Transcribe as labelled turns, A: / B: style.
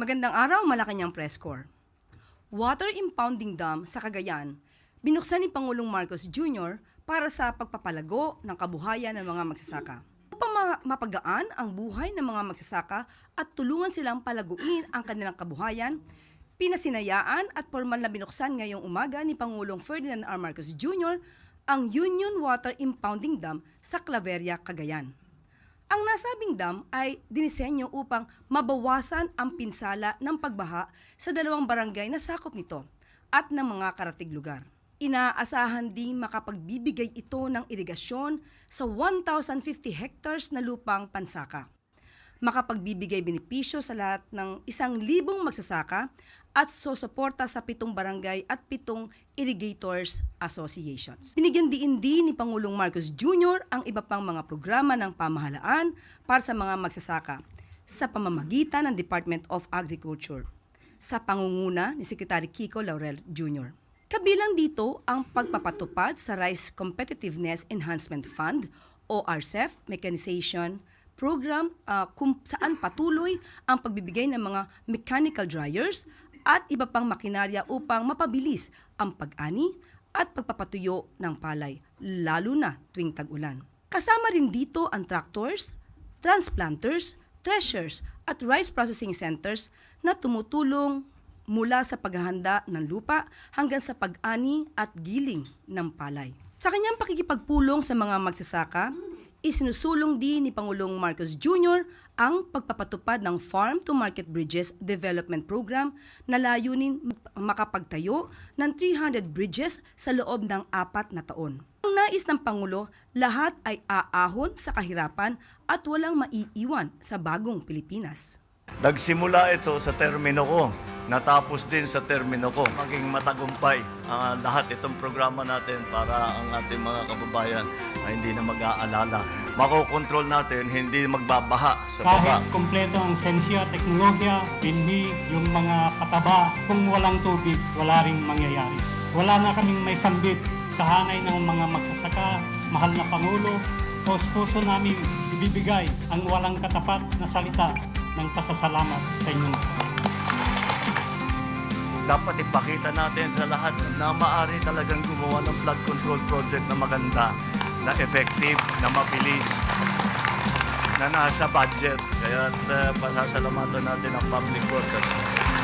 A: Magandang araw, Malacanang Press Corps. Water impounding dam sa Cagayan, binuksan ni Pangulong Marcos Jr. para sa pagpapalago ng kabuhayan ng mga magsasaka. Upang ma- mapagaan ang buhay ng mga magsasaka at tulungan silang palaguin ang kanilang kabuhayan, pinasinayaan at formal na binuksan ngayong umaga ni Pangulong Ferdinand R. Marcos Jr. ang Union Water Impounding Dam sa Claveria, Cagayan. Ang nasabing dam ay dinisenyo upang mabawasan ang pinsala ng pagbaha sa dalawang barangay na sakop nito at ng mga karatig lugar. Inaasahan ding makapagbibigay ito ng irigasyon sa 1,050 hectares na lupang pansaka. Makapagbibigay benepisyo sa lahat ng isang libong magsasaka at susuporta sa pitong barangay at pitong irrigators associations. Binigyan diin din ni Pangulong Marcos Jr. ang iba pang mga programa ng pamahalaan para sa mga magsasaka sa pamamagitan ng Department of Agriculture sa pangunguna ni Secretary Kiko Laurel Jr. Kabilang dito ang pagpapatupad sa Rice Competitiveness Enhancement Fund o RCEF mechanization program ah, kung saan patuloy ang pagbibigay ng mga mechanical dryers at iba pang makinarya upang mapabilis ang pag-ani at pagpapatuyo ng palay, lalo na tuwing tag-ulan. Kasama rin dito ang tractors, transplanters, threshers at rice processing centers na tumutulong mula sa paghahanda ng lupa hanggang sa pag-ani at giling ng palay. Sa kanyang pakikipagpulong sa mga magsasaka, isinusulong din ni Pangulong Marcos Jr. ang pagpapatupad ng Farm to Market Bridges Development Program na layunin makapagtayo ng 300 bridges sa loob ng apat na taon. Ang nais ng Pangulo, lahat ay aahon sa kahirapan at walang maiiwan sa bagong Pilipinas.
B: Nagsimula ito sa termino ko. Natapos din sa termino ko. Maging matagumpay ang lahat itong programa natin para ang ating mga kababayan ay hindi na mag-aalala. Makokontrol natin, hindi magbabaha sa baba.
C: Kahit kumpleto ang sensya, teknolohiya, hindi yung mga pataba, kung walang tubig, wala ring mangyayari. Wala na kaming may sambit sa hangay ng mga magsasaka, mahal na Pangulo, puso namin ibibigay ang walang katapat na salita ng pasasalamat sa inyong
B: Dapat ipakita natin sa lahat na maaari talagang gumawa ng flood control project na maganda, na effective, na mabilis, na nasa budget. Kaya uh, pasasalamatan natin ang public works at